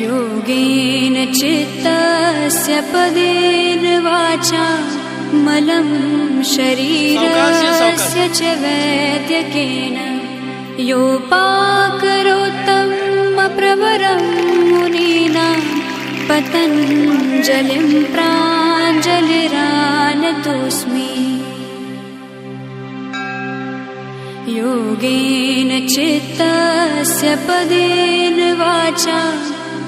योगेन चित्तस्य पदेन वाचा मलं शरीरस्य च वैद्यकेन। योपाकरोत्तमप्रवरं मुनीना पतञ्जलिं प्राञ्जलिरानतोऽस्मि। योगेन चित्तस्य पदेन वाचा